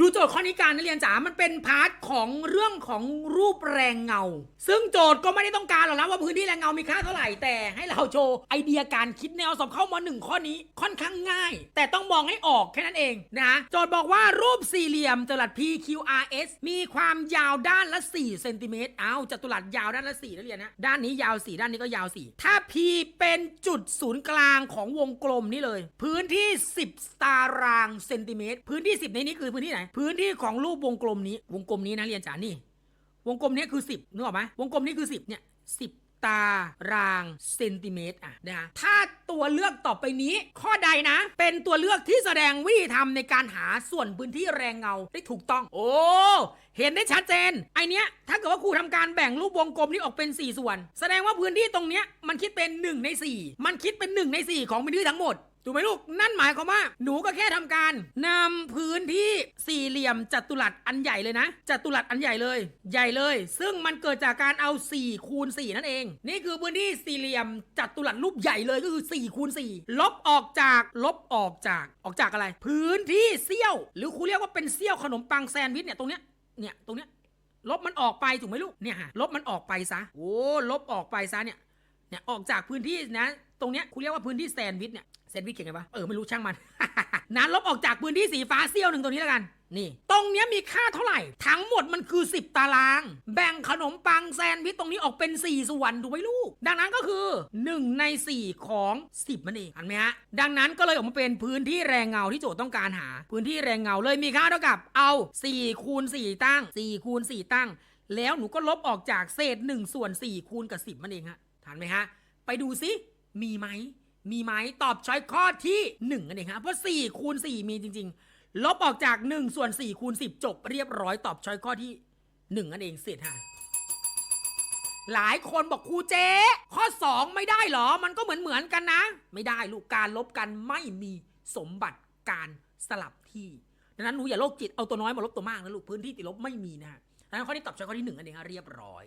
ดูโจทย์ข้อนี้การนักเรียนจ๋า มันเป็นพาร์ทของเรื่องของรูปแรงเงา ซึ่งโจทย์ก็ไม่ได้ต้องการหรอกนะว่าพื้นที่แรงเงามีค่าเท่าไหร่ แต่ให้เราโชว์ไอเดียการคิดแนวสอบเข้ามาหนึ่งข้อนี้ค่อนข้างง่าย แต่ต้องมองให้ออกแค่นั้นเองนะโจทย์บอกว่ารูปสี่เหลี่ยมจัตุรัส PQRS มีความยาวด้านละ4เซนติเมตรเอาจัตุรัสยาวด้านละ4นักเรียนนะ ด้านนี้ยาว 4 ด้านนี้ก็ยาว 4 ถ้า P เป็นจุดศูนย์กลางของวงกลมนี่เลย พื้นที่ 10 ตารางเซนติเมตร พื้นที่ 10 ในนี้คือพื้นที่ไหนพื้นที่ของรูปวงกลมนี้ วงกลมนี้นะเรียนจ๋านี่ วงกลมนี้คือ 10นึกออกไหมวงกลมนี้คือ 10เนี่ย10ตารางเซนติเมตรอะนะถ้าตัวเลือกต่อไปนี้ ข้อใดนะ เป็นตัวเลือกที่แสดงวิธีทำในการหาส่วนพื้นที่แรงเงาได้ถูกต้อง โอ้เห็นได้ชัดเจน ไอเนี้ยถ้าเกิดว่าครูทำการแบ่งรูปวงกลมนี้ออกเป็น 4 ส่วน แสดงว่าพื้นที่ตรงเนี้ยมันคิดเป็น 1 ใน 4 มันคิดเป็น 1 ใน 4 ของพื้นที่ทั้งหมด ถูกไหมลูก นั่นหมายความว่า หนูก็แค่ทำการนำพื้นที่สี่เหลี่ยมจัตุรัสอันใหญ่เลยนะจัตุรัสอันใหญ่เลย ใหญ่เลย ซึ่งมันเกิดจากการเอา4คูณ4นั่นเอง นี่คือพื้นที่สี่เหลี่ยมจัตุรัสรูปใหญ่เลยก็คือ4คูณ4ลบออกจากลบออกจากออกจากอะไร พื้นที่เสี้ยว หรือครูเรียกว่าเป็นเสี้ยวขนมปังแซนด์วิชเนี่ยตรงเนี้ยเนี่ยตรงเนี้ยลบมันออกไปถูกไหมลูกเนี่ยฮะลบมันออกไปซะโอ้ลบออกไปซะเนี่ยเนี่ยออกจากพื้นที่นะตรงเนี้ยคุณเรียกว่าพื้นที่แซนด์วิชเนี่ย นด์วิชเขียนไงวะ เออ ไม่รู้ช่างมัน นะลบออกจากพื้นที่สีฟ้าเสี้ยวหนึ่งตรงนี้แล้วกัน นี่ ตรงเนี้ยมีค่าเท่าไหร่ ทั้งหมดมันคือ 10 ตาราง แบ่งขนมปังแซนด์วิชตรงนี้ออกเป็น 4 ส่วนถูกไหมลูก ดังนั้นก็คือ 1 ใน 4 ของ 10มันเองเห็นไหมฮะ ดังนั้นก็เลยออกมาเป็นพื้นที่แรงเงาที่โจทย์ต้องการหา พื้นที่แรงเงาเลยมีค่าเท่ากับ เอา4คูณ4ตั้ง4คูณ4ตั้ง แล้วหนูก็ลบออกจากเศษ1ส่วน4คูณกับ 10มันเองฮะทันไหมฮะ ไปดูซิมีไหม มีไหมตอบช้อยข้อที่1นั่นเองฮะเพราะ4คูณ4มีจริง ๆ ลบออกจาก 1 ส่วน4คูณ10 จบเรียบร้อยตอบช้อยข้อที่1นั่นเองเสร็จฮะหลายคนบอกครูเจ๊ข้อ 2 ไม่ได้หรอ มันก็เหมือนเหมือนกันนะ ไม่ได้ลูกการลบกันไม่มีสมบัติการสลับที่ดังนั้นหนูอย่าโรคจิตเอาตัวน้อยมาลบตัวมากนะลูกพื้นที่ติดลบไม่มีนะฮะดังนั้นข้อนี้ตอบช้อยข้อที่หนึ่งนั่นเองเรียบร้อย